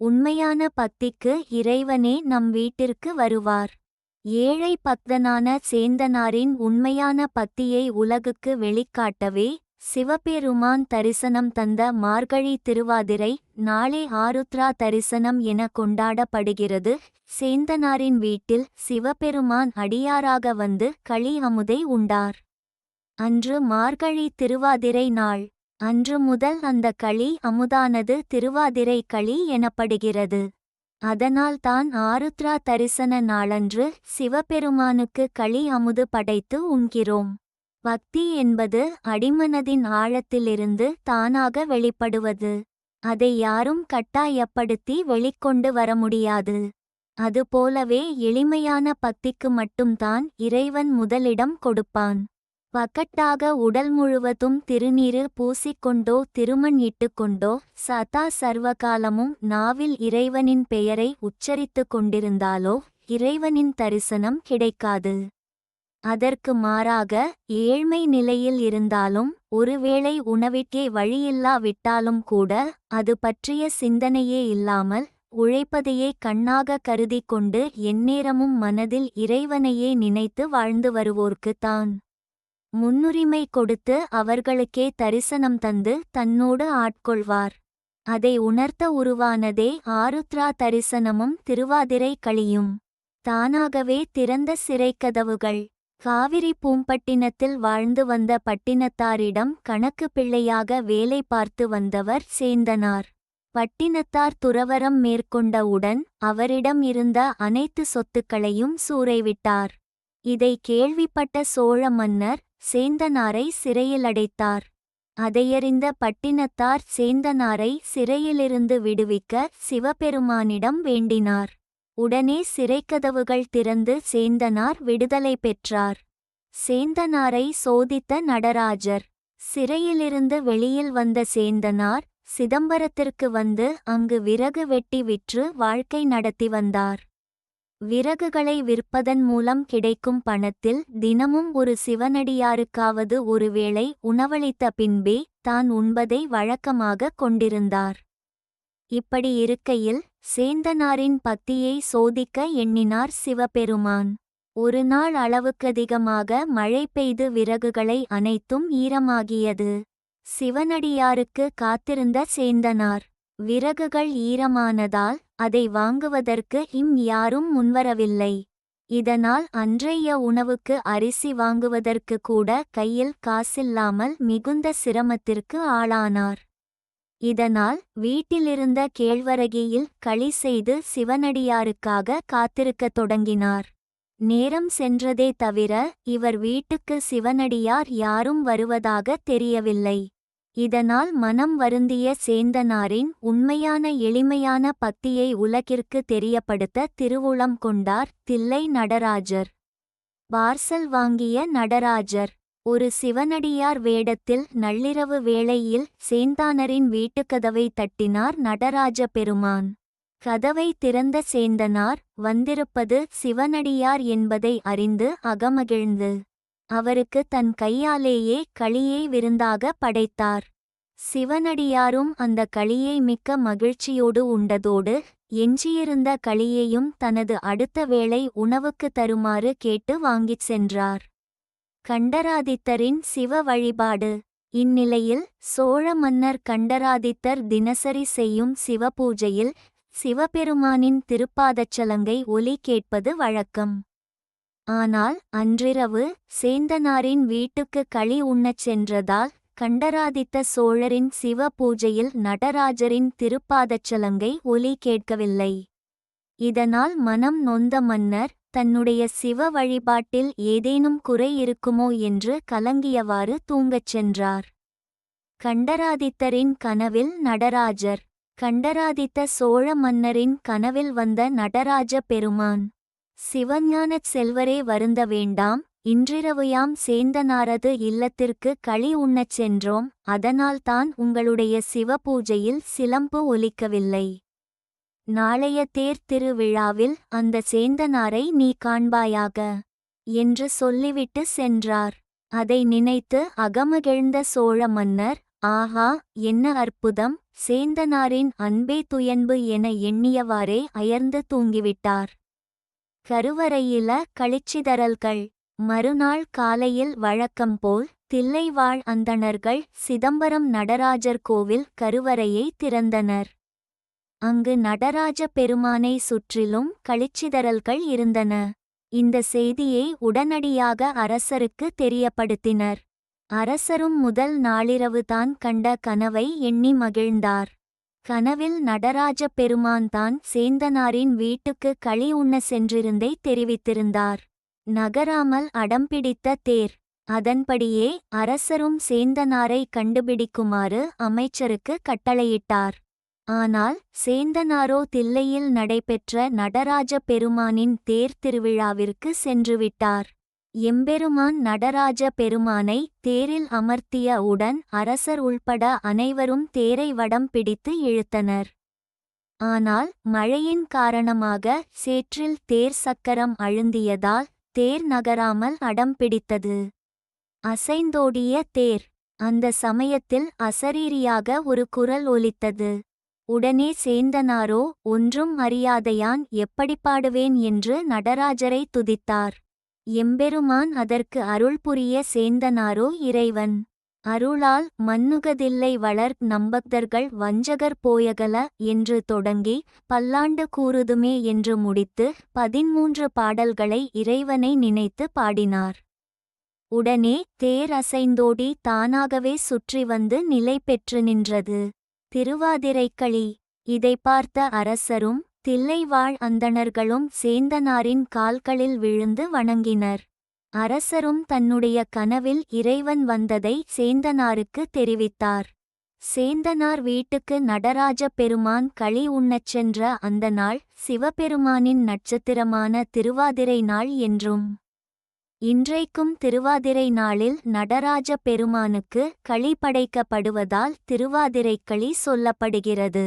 உண்மையான பத்திக்கு இறைவனே நம் வீட்டிற்கு வருவார். ஏழை பக்தனான சேந்தனாரின் உண்மையான பத்தியை உலகுக்கு வெளிக்காட்டவே சிவபெருமான் தரிசனம் தந்த மார்கழி திருவாதிரை நாளை ஆருத்ரா தரிசனம் என கொண்டாடப்படுகிறது. சேந்தனாரின் வீட்டில் சிவபெருமான் அடியாராக வந்து களி அமுதை உண்டார். அன்று மார்கழி திருவாதிரை நாள். அன்று முதல் அந்த களி அமுதானது திருவாதிரை களி எனப்படுகிறது. அதனால் தான் ஆருத்ரா தரிசன நாளன்று சிவபெருமானுக்கு களி அமுது படைத்து உண்கிறோம். பக்தி என்பது அடிமனதின் ஆழத்திலிருந்து தானாக வெளிப்படுவது. அதை யாரும் கட்டாயப்படுத்தி வெளிக்கொண்டு வர முடியாது. அதுபோலவே எளிமையான பக்திக்கு மட்டும்தான் இறைவன் முதலிடம் கொடுப்பான். பக்கட்டாக உடல் முழுவதும் திருநீரு பூசிக்கொண்டோ திருமண் இட்டுக்கொண்டோ சதா சர்வகாலமும் நாவில் இறைவனின் பெயரை உச்சரித்து கொண்டிருந்தாலோ இறைவனின் தரிசனம் கிடைக்காது. அதற்கு மாறாக ஏழ்மை நிலையில் இருந்தாலும் ஒருவேளை உணவிற்கே வழியில்லாவிட்டாலும் கூட அது பற்றிய சிந்தனையே இல்லாமல் உழைப்பதையே கண்ணாக கருதி கொண்டு எந்நேரமும் மனதில் இறைவனையே நினைத்து வாழ்ந்து வருவோர்க்குத்தான். முன்னுரிமை கொடுத்து அவர்களுக்கே தரிசனம் தந்து தன்னோடு ஆட்கொள்வார். அதை உணர்த்த உருவானதே ஆருத்ரா தரிசனமும் திருவாதிரை களியும். தானாகவே திறந்த சிறைக்கதவுகள். காவிரி பூம்பட்டினத்தில் வாழ்ந்து வந்த பட்டினத்தாரிடம் கணக்கு பிள்ளையாக வேலை பார்த்து வந்தவர் சேந்தனார். பட்டினத்தார் துறவரம் மேற்கொண்டவுடன் அவரிடம் இருந்த அனைத்து சொத்துக்களையும் சூறைவிட்டார். இதை கேள்விப்பட்ட சோழ மன்னர் சேந்தனாரை சிறையிலடைத்தார் அதையறிந்த பட்டினத்தார் சேந்தனாரை சிறையிலிருந்து விடுவிக்க சிவபெருமானிடம் வேண்டினார். உடனே சிறைக்கதவுகள் திறந்து சேந்தனார் விடுதலை பெற்றார். சேந்தனாரை சோதித்த நடராஜர். சிறையிலிருந்து வெளியில் வந்த சேந்தனார் சிதம்பரத்திற்கு வந்து அங்கு விறகு வெட்டி விற்று வாழ்க்கை நடத்தி வந்தார். விறகுகளை விற்பதன் மூலம் கிடைக்கும் பணத்தில் தினமும் ஒரு சிவனடியாருக்காவது ஒருவேளை உணவளித்த பின்பே தான் உண்பதை வழக்கமாக கொண்டிருந்தார். இப்படி இருக்கையில் சேந்தனாரின் பத்தியை சோதிக்க எண்ணினார் சிவபெருமான். ஒரு நாள் அளவுக்கதிகமாக மழை பெய்து விறகுகளை அனைத்தும் ஈரமாகியது. சிவனடியாருக்கு காத்திருந்த சேந்தனார். விறகுகள் ஈரமானதால் அதை வாங்குவதற்கு இம் யாரும் முன்வரவில்லை. இதனால் அன்றைய உணவுக்கு அரிசி வாங்குவதற்கு கூட கையில் காசில்லாமல் மிகுந்த சிரமத்திற்கு ஆளானார். இதனால் வீட்டிலிருந்த கேழ்வரகியில் களி செய்து சிவனடியாருக்காக காத்திருக்கத் தொடங்கினார். நேரம் சென்றதே தவிர இவர் வீட்டுக்கு சிவனடியார் யாரும் வருவதாக தெரியவில்லை. இதனால் மனம் வருந்திய சேந்தனாரின் உண்மையான எளிமையான பத்தியை உலகிற்கு தெரியப்படுத்த திருவுளம் கொண்டார் தில்லை நடராஜர். பார்சல் வாங்கிய நடராஜர். ஒரு சிவனடியார் வேடத்தில் நள்ளிரவு வேளையில் சேந்தானரின் வீட்டுக்கதவை தட்டினார் நடராஜ பெருமான். கதவை திறந்த சேந்தனார் வந்திருப்பது சிவனடியார் என்பதை அறிந்து அகமகிழ்ந்து அவருக்கு தன் கையாலேயே களியை விருந்தாக படைத்தார். சிவனடியாரும் அந்த களியை மிக்க மகிழ்ச்சியோடு உண்டதோடு எஞ்சியிருந்த களியையும் தனது அடுத்த வேளை உணவுக்கு தருமாறு கேட்டு வாங்கிச் சென்றார். கண்டராதித்தரின் சிவ வழிபாடு. இந்நிலையில் சோழ மன்னர் கண்டராதித்தர் தினசரி செய்யும் சிவபூஜையில் சிவபெருமானின் திருப்பாதச்சலங்கை ஒலி கேட்பது வழக்கம். ஆனால் அன்றிரவு சேந்தனாரின் வீட்டுக்கு களி உண்ணச் சென்றதால் கண்டராதித்த சோழரின் சிவ பூஜையில் நடராஜரின் திருப்பாதச்சலங்கை ஒலி கேட்கவில்லை. இதனால் மனம் நொந்த மன்னர் தன்னுடைய சிவ வழிபாட்டில் ஏதேனும் குறை இருக்குமோ என்று கலங்கியவாறு தூங்கச் சென்றார். கண்டராதித்தரின் கனவில் நடராஜர் கண்டராதித்த சோழ மன்னரின் கனவில் வந்த நடராஜ பெருமான் சிவஞானச் செல்வரே வருந்த வேண்டாம் இன்றிரவுயாம் சேந்தனாரது இல்லத்திற்கு களி உண்ணச் சென்றோம் அதனால்தான் உங்களுடைய சிவபூஜையில் சிலம்பு ஒலிக்கவில்லை. நாளைய தேர் திருவிழாவில் அந்த சேந்தனாரை நீ காண்பாயாக என்று சொல்லிவிட்டு சென்றார். அதை நினைத்து அகமகிழ்ந்த சோழ மன்னர் ஆஹா என்ன அற்புதம் சேந்தனாரின் அன்பே துயன்பு என எண்ணியவாறே அயர்ந்து தூங்கிவிட்டார். கருவறையில கழிச்சிதறல்கள். மறுநாள் காலையில் வழக்கம்போல் தில்லைவாழ் அந்தணர்கள் சிதம்பரம் நடராஜர் கோவில் கருவறையை திறந்தனர். அங்கு நடராஜ பெருமானை சுற்றிலும் கழிச்சிதறல்கள் இருந்தன. இந்த செய்தியை உடனடியாக அரசருக்கு தெரியப்படுத்தினர். அரசரும் முதல் நாளிரவு தான் கண்ட கனவை எண்ணி மகிழ்ந்தார். கனவில் நடராஜ பெருமான் தான் சேந்தனாரின் வீட்டுக்கு களி உண்ண சென்றிருந்தை தெரிவித்திருந்தார். நகராமல் அடம்பிடித்த தேர். அதன்படியே அரசரும் சேந்தனாரை கண்டுபிடிக்குமாறு அமைச்சருக்கு கட்டளையிட்டார். ஆனால் சேந்தனாரோ தில்லையில் நடைபெற்ற நடராஜ பெருமானின் தேர் திருவிழாவிற்கு சென்றுவிட்டார். எம்பெருமான் நடராஜ பெருமானை தேரில் அமர்த்திய உடன் அரசர் உள்பட அனைவரும் தேரை வடம் பிடித்து இழுத்தனர். ஆனால் மழையின் காரணமாக சேற்றில் தேர் சக்கரம் அழுந்தியதால் தேர் நகராமல் அடம் பிடித்தது. அசைந்தோடிய தேர். அந்த சமயத்தில் அசரீரியாக ஒரு குரல் ஒலித்தது. உடனே சேந்தனாரோ ஒன்றும் அறியாதையான் எப்படி பாடுவேன்? என்று நடராஜரை துதித்தார். எம்பெருமான் அதற்கு அருள் புரிய சேந்தனாரோ இறைவன். அருளால் மன்னுகதில்லை வளர் நம்பக்தர்கள் வஞ்சகர் போயகல என்று தொடங்கி பல்லாண்டு கூறுதுமே என்று முடித்து பதிமூன்று பாடல்களை இறைவனை நினைத்து பாடினார். உடனே தேர் அசைந்தோடி தானாகவே சுற்றி வந்து நிலை பெற்று நின்றது. திருவாதிரைக்களி. இதை பார்த்த அரசரும் தில்லைவாழ் அந்தணர்களும் சேந்தனாரின் கால்களில் விழுந்து வணங்கினர். அரசரும் தன்னுடைய கனவில் இறைவன் வந்ததை சேந்தனாருக்கு தெரிவித்தார். சேந்தனார் வீட்டுக்கு நடராஜ பெருமான் களி உண்ணச் சென்ற அந்த நாள் சிவபெருமானின் நட்சத்திரமான திருவாதிரை நாள் என்றும். இன்றைக்கும் திருவாதிரை நாளில் நடராஜ பெருமானுக்கு களி படைக்கப்படுவதால் திருவாதிரைக்களி சொல்லப்படுகிறது.